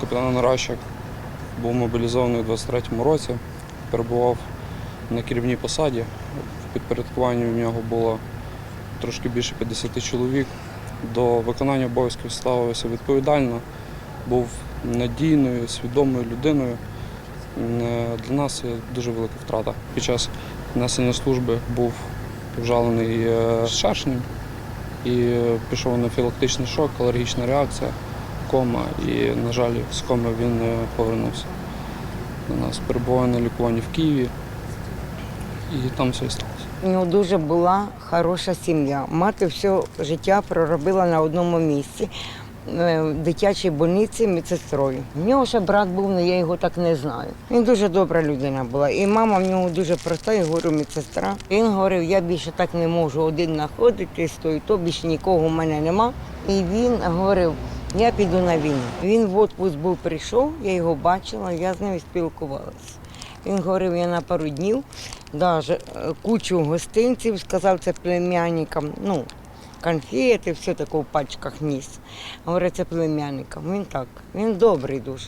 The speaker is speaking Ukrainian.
Капітан Ращик був мобілізований у 23-му році, перебував на керівній посаді. В підпорядкуванні в нього було трошки більше 50 чоловік. До виконання обов'язків ставився відповідально, був надійною, свідомою людиною. Е, Для нас це дуже велика втрата. Під час несення служби був вжалений е, шершнем і е, пішов анафілактичний шок, алергічна реакція, кома. І, на жаль, з коми він е, повернувся до нас. Перебуває на лікуванні в Києві, і там все і сталося. У нього дуже була хороша сім'я. Мати все життя проробила на одному місці е, в дитячій больниці медсестрою. У нього ще брат був, але я його так не знаю. Він дуже добра людина була. І мама в нього дуже проста, я говорю, медсестра. Він говорив, я більше так не можу один знаходитись, то більше нікого в мене нема. І він говорив, я піду на війну. Він в отпуск був прийшов, я його бачила, я з ним спілкувалася. Він говорив, я на пару днів, даже е, кучу гостинців, сказав це племянникам, ну, конфети, все таке в пачках ніс. Говорить, це племянникам. Він так, він добрий дуже.